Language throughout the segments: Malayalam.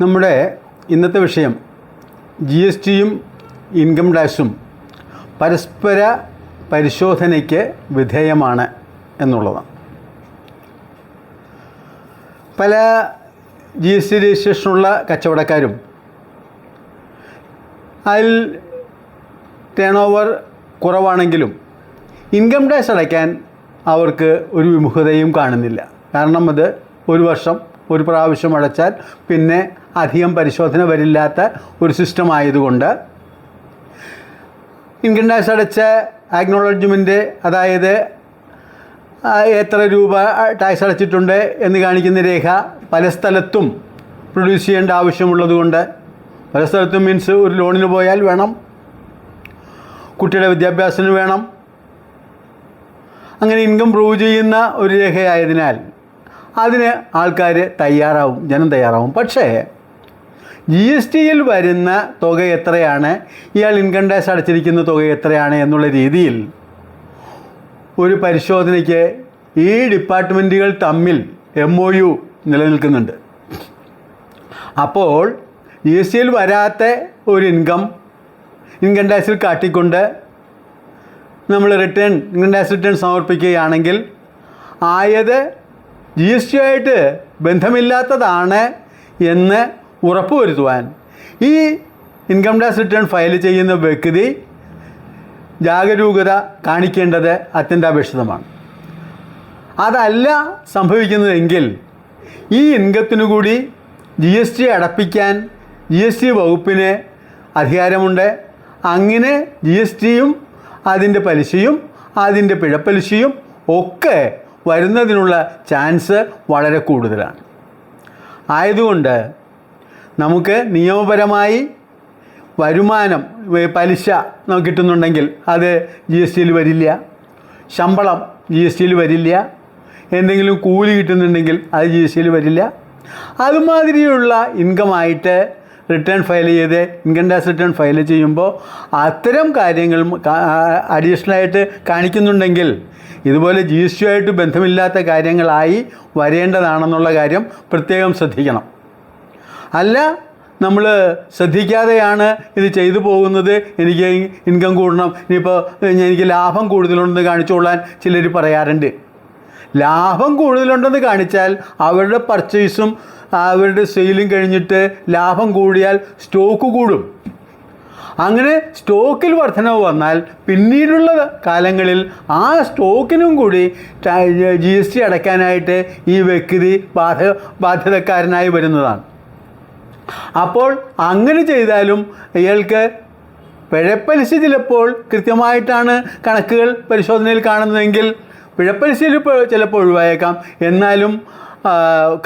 നമ്മുടെ ഇന്നത്തെ വിഷയം ജി എസ് ടിയും ഇൻകം ടാക്സും പരസ്പര പരിശോധനയ്ക്ക് വിധേയമാണ് എന്നുള്ളതാണ്. പല ജി എസ് ടി രജിസ്ട്രേഷനുള്ള കച്ചവടക്കാരും അതിൽ ടേൺ ഓവർ കുറവാണെങ്കിലും ഇൻകം ടാക്സ് അടയ്ക്കാൻ അവർക്ക് ഒരു വിമുഖതയും കാണുന്നില്ല. കാരണം അത് ഒരു വർഷം ഒരു പ്രാവശ്യം അടച്ചാൽ പിന്നെ അധികം പരിശോധന വരില്ലാത്ത ഒരു സിസ്റ്റം ആയതുകൊണ്ട് ഇൻകം ടാക്സ് അടച്ച ആക്നോളജ്മെന്റ് അതായത് എത്ര രൂപ ടാക്സ് അടച്ചിട്ടുണ്ട് എന്ന് കാണിക്കുന്ന രേഖ പല സ്ഥലത്തും പ്രൊഡ്യൂസ് ചെയ്യേണ്ട ആവശ്യമുള്ളതുകൊണ്ട് പല സ്ഥലത്തും മീൻസ് ഒരു ലോണിന് പോയാൽ വേണം കുട്ടിയുടെ വിദ്യാഭ്യാസത്തിന് വേണം. അങ്ങനെ ഇൻകം പ്രൂവ് ചെയ്യുന്ന ഒരു രേഖയായതിനാൽ അതിന് ആൾക്കാർ തയ്യാറാവും ജനം തയ്യാറാവും. പക്ഷേ ജി എസ് ടിയിൽ വരുന്ന തുക എത്രയാണ്? ഇയാൾ ഇൻകം ടാക്സ് അടച്ചിരിക്കുന്ന തുക എത്രയാണ് എന്നുള്ള രീതിയിൽ ഒരു പരിശോധനയ്ക്ക് ഈ ഡിപ്പാർട്ട്മെന്റുകൾ തമ്മിൽ എം ഒ യു നിലനിൽക്കുന്നുണ്ട്. അപ്പോൾ ജി എസ് ടിയിൽ വരാത്ത ഒരു ഇൻകം ഇൻകം ടാക്സിൽ കാട്ടിക്കൊണ്ട് നമ്മൾ റിട്ടേൺ ഇൻകം ടാക്സ് റിട്ടേൺ സമർപ്പിക്കുകയാണെങ്കിൽ ആയത് ജി എസ് ടി ആയിട്ട് ബന്ധമില്ലാത്തതാണ് എന്ന് ഉറപ്പുവരുത്തുവാൻ ഈ ഇൻകം ടാക്സ് റിട്ടേൺ ഫയൽ ചെയ്യുന്ന വ്യക്തി ജാഗരൂകത കാണിക്കേണ്ടത് അത്യന്താപേക്ഷിതമാണ്. അതല്ല സംഭവിക്കുന്നതെങ്കിൽ ഈ ഇൻകത്തിനു കൂടി ജി എസ് ടി അടപ്പിക്കാൻ ജി എസ് ടി വകുപ്പിന് അധികാരമുണ്ട്. അങ്ങനെ ജി എസ് ടിയും അതിന്റെ പലിശയും അതിന്റെ പിഴപ്പലിശയും ഒക്കെ വരുന്നതിനുള്ള ചാൻസ് വളരെ കൂടുതലാണ്. ആയതുകൊണ്ട് നമുക്ക് നിയമപരമായി വരുമാനം പലിശ നമുക്ക് കിട്ടുന്നുണ്ടെങ്കിൽ അത് ജി എസ് ടിയിൽ വരില്ല. ശമ്പളം ജി എസ് ടിയിൽ വരില്ല. എന്തെങ്കിലും കൂലി കിട്ടുന്നുണ്ടെങ്കിൽ അത് ജി എസ് ടിയിൽ വരില്ല. അതുമാതിരിയുള്ള ഇൻകമായിട്ട് റിട്ടേൺ ഫയൽ ചെയ്ത് ഇൻകം ടാക്സ് റിട്ടേൺ ഫയൽ ചെയ്യുമ്പോൾ അത്തരം കാര്യങ്ങൾ അഡീഷണലായിട്ട് കാണിക്കുന്നുണ്ടെങ്കിൽ ഇതുപോലെ ജി എസ് ടി ആയിട്ട് ബന്ധമില്ലാത്ത കാര്യങ്ങളായി വരേണ്ടതാണെന്നുള്ള കാര്യം പ്രത്യേകം ശ്രദ്ധിക്കണം. അല്ല നമ്മൾ ശ്രദ്ധിക്കാതെയാണ് ഇത് ചെയ്തു പോകുന്നത്. എനിക്ക് ഇൻകം കൂടണം. ഇനിയിപ്പോൾ എനിക്ക് ലാഭം കൂടുതലുണ്ടെന്ന് കാണിച്ചുകൊള്ളാൻ ചിലർ പറയാറുണ്ട്. ലാഭം കൂടുതലുണ്ടെന്ന് കാണിച്ചാൽ അവരുടെ പർച്ചേസും അവരുടെ സെയിലും കഴിഞ്ഞിട്ട് ലാഭം കൂടിയാൽ സ്റ്റോക്ക് കൂടും. അങ്ങനെ സ്റ്റോക്കിൽ വർധനവ് വന്നാൽ പിന്നീടുള്ള കാലങ്ങളിൽ ആ സ്റ്റോക്കിനും കൂടി ജി എസ് ടി അടയ്ക്കാനായിട്ട് ഈ വ്യക്തി ബാധ ബാധ്യതക്കാരനായി വരുന്നതാണ്. അപ്പോൾ അങ്ങനെ ചെയ്താലും ഇയാൾക്ക് പിഴപ്പലിശ ചിലപ്പോൾ കൃത്യമായിട്ടാണ് കണക്കുകൾ പരിശോധനയിൽ കാണുന്നതെങ്കിൽ പിഴപ്പലിശയിൽ ചിലപ്പോൾ ഒഴിവായേക്കാം. എന്നാലും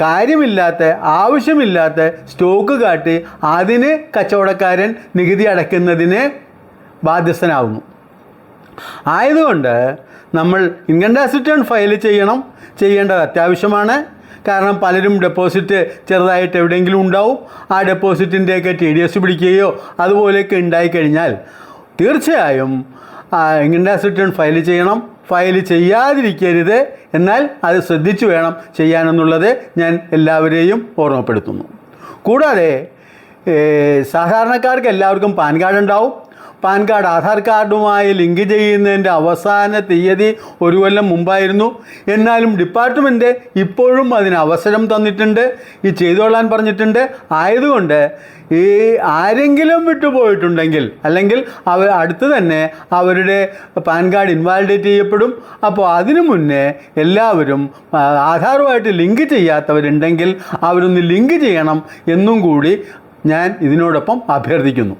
കാര്യമില്ലാത്ത ആവശ്യമില്ലാത്ത സ്റ്റോക്ക് കാട്ടി അതിന് കച്ചവടക്കാരൻ നികുതി അടയ്ക്കുന്നതിന് ബാധ്യസ്ഥനാവുന്നു. ആയതുകൊണ്ട് നമ്മൾ ഇൻകം ടാക്സ് റിട്ടേൺ ഫയൽ ചെയ്യണം. ചെയ്യേണ്ടത് അത്യാവശ്യമാണ്. കാരണം പലരും ഡെപ്പോസിറ്റ് ചെറുതായിട്ട് എവിടെയെങ്കിലും ഉണ്ടാവും. ആ ഡെപ്പോസിറ്റിന്റെയൊക്കെ ടി ഡി എസ് പിടിക്കുകയോ അതുപോലെയൊക്കെ ഉണ്ടായിക്കഴിഞ്ഞാൽ തീർച്ചയായും ഇൻകം ടാക്സ് റിട്ടേൺ ഫയൽ ചെയ്യണം. ഫയൽ ചെയ്യാതിരിക്കരുത്. എന്നാൽ അത് ശ്രദ്ധിച്ചു വേണം ചെയ്യാനെന്നുള്ളത് ഞാൻ എല്ലാവരെയും ഓർമ്മപ്പെടുത്തുന്നു. കൂടാതെ സാധാരണക്കാർക്ക് എല്ലാവർക്കും പാൻ കാർഡ് ഉണ്ടാവും പാൻ കാർഡ് ആധാർ കാർഡുമായി ലിങ്ക് ചെയ്യുന്നതിന്റെ അവസാന തീയതി ഒരു കൊല്ലം മുമ്പായിരുന്നു. എന്നാലും ഡിപ്പാർട്ട്മെന്റ് ഇപ്പോഴും അതിന് അവസരം തന്നിട്ടുണ്ട്. ഈ ചെയ്തോളാൻ പറഞ്ഞിട്ടുണ്ട്. ആയതുകൊണ്ട് ഈ ആരെങ്കിലും വിട്ടുപോയിട്ടുണ്ടെങ്കിൽ അല്ലെങ്കിൽ അവർ അടുത്ത് തന്നെ അവരുടെ പാൻ കാർഡ് ഇൻവാലിഡേറ്റ് ചെയ്യപ്പെടും. അപ്പോൾ അതിനു മുന്നേ എല്ലാവരും ആധാറുമായിട്ട് ലിങ്ക് ചെയ്യാത്തവരുണ്ടെങ്കിൽ അവരൊന്ന് ലിങ്ക് ചെയ്യണം എന്നും കൂടി ഞാൻ ഇതിനോടൊപ്പം അഭ്യർത്ഥിക്കുന്നു.